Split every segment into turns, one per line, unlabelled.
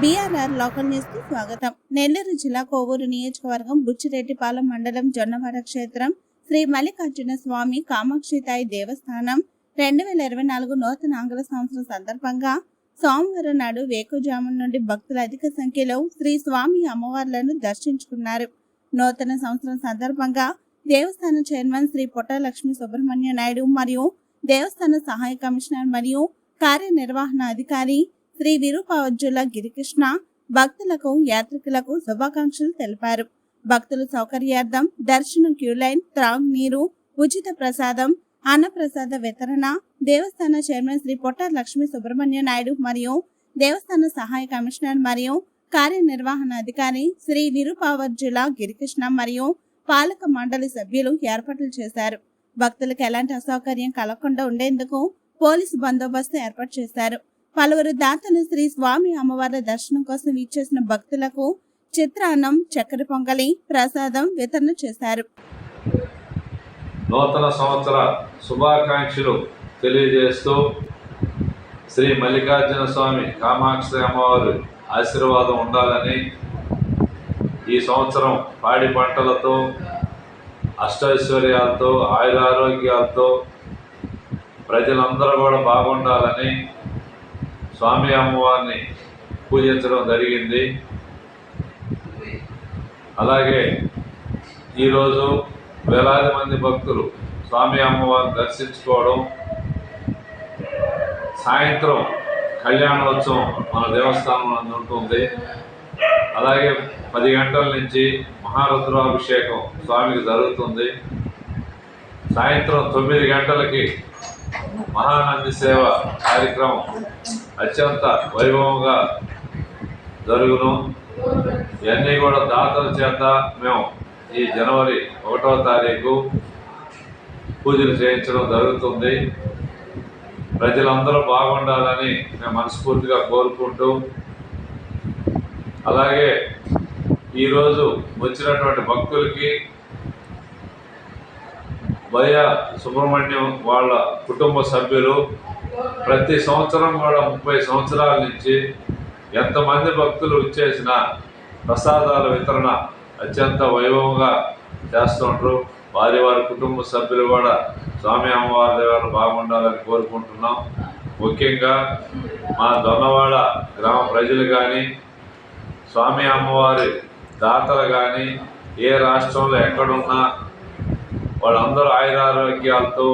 BRR local న్యూస్కి స్వాగతం. నెల్లూరు జిల్లా కోవూరు నియోజకవర్గం బుచ్చిరెడ్డిపాలెం మండలం జొన్నవాడ క్షేత్రం శ్రీ మల్లికార్జున స్వామి కామాక్షితాయి దేవస్థానం రెండు వేల ఇరవై నాలుగు నూతన ఆంగ్ల సంవత్సరం సందర్భంగా సోమవారం నాడు వేకుజామున నుండి భక్తులు అధిక సంఖ్యలో శ్రీ స్వామి అమ్మవార్లను దర్శించుకున్నారు. నూతన సంవత్సరం సందర్భంగా దేవస్థాన చైర్మన్ శ్రీ పొట్ట లక్ష్మీ సుబ్రహ్మణ్య నాయుడు మరియు దేవస్థాన సహాయ కమిషనర్ మరియు కార్యనిర్వహణ అధికారి శ్రీ విరూపావజ్జుల గిరికృష్ణ భక్తులకు యాత్రికులకు శుభాకాంక్షలు తెలిపారు. భక్తుల సౌకర్యార్థం దర్శనం క్యూ లైన్ త్రాగునీరు ఉచిత ప్రసాదం అన్నప్రసాద వితరణ దేవస్థాన చైర్మన్ శ్రీ పొట్ట లక్ష్మీ సుబ్రహ్మణ్య నాయుడు మరియు దేవస్థాన సహాయ కమిషనర్ మరియు కార్యనిర్వహణ అధికారి శ్రీ విరూపావర్జుల గిరికృష్ణ మరియు పాలక మండలి సభ్యులు ఏర్పాట్లు చేశారు. భక్తులకు ఎలాంటి అసౌకర్యం కలగకుండా ఉండేందుకు పోలీసు బందోబస్తు ఏర్పాటు చేశారు. పలువురు దాతలు శ్రీ స్వామి అమ్మవారి దర్శనం కోసం ఇచ్చేసిన భక్తులకు చిత్రాన్నం చక్కెర పొంగలి ప్రసాదం వితరణ చేశారు.
నూతన సంవత్సర శుభాకాంక్షలు తెలియజేస్తూ శ్రీ మల్లికార్జున స్వామి కామాక్షి అమ్మవారి ఆశీర్వాదం ఉండాలని ఈ సంవత్సరం పాడి పంటలతో అష్టైశ్వర్యాలతో ఆయురారోగ్యాలతో ప్రజలందరూ కూడా బాగుండాలని స్వామి అమ్మవారిని పూజించడం జరిగింది. అలాగే ఈరోజు వేలాది మంది భక్తులు స్వామి అమ్మవారిని దర్శించుకోవడం సాయంత్రం కళ్యాణోత్సవం మన దేవస్థానం ఉంటుంది అలాగే పది గంటల నుంచి మహారుద్రాభిషేకం స్వామికి జరుగుతుంది. సాయంత్రం తొమ్మిది గంటలకి మహానంది సేవ కార్యక్రమం అత్యంత వైభవంగా జరుగును. ఇవన్నీ కూడా దాతల చేత మేము ఈ జనవరి ఒకటవ తారీఖు పూజలు చేయించడం జరుగుతుంది. ప్రజలందరూ బాగుండాలని మేము మనస్ఫూర్తిగా కోరుకుంటూ అలాగే ఈరోజు వచ్చినటువంటి భక్తులకి భయ సుబ్రహ్మణ్యం వాళ్ళ కుటుంబ సభ్యులు ప్రతి సంవత్సరం కూడా ముప్పై సంవత్సరాల నుంచి ఎంతమంది భక్తులు వచ్చేసిన ప్రసాదాల వితరణ అత్యంత వైభవంగా చేస్తుంటారు వారి వారి కుటుంబ సభ్యులు కూడా స్వామి అమ్మవారి దగ్గర బాగుండాలని కోరుకుంటున్నాం. ముఖ్యంగా మా దొన్నవాడ గ్రామ ప్రజలు కానీ స్వామి అమ్మవారి దాతలు కానీ ఏ రాష్ట్రంలో ఎక్కడున్నా వాళ్ళందరూ ఆయురారోగ్యాలతో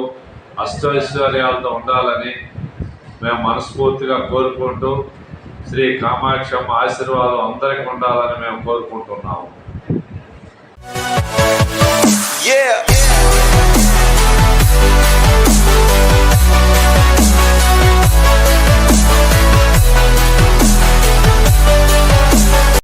అష్టైశ్వర్యాలతో ఉండాలని మేము మనస్ఫూర్తిగా కోరుకుంటూ శ్రీ కామాక్షమ్మ ఆశీర్వాదం అందరికీ ఉండాలని మేము కోరుకుంటున్నాము.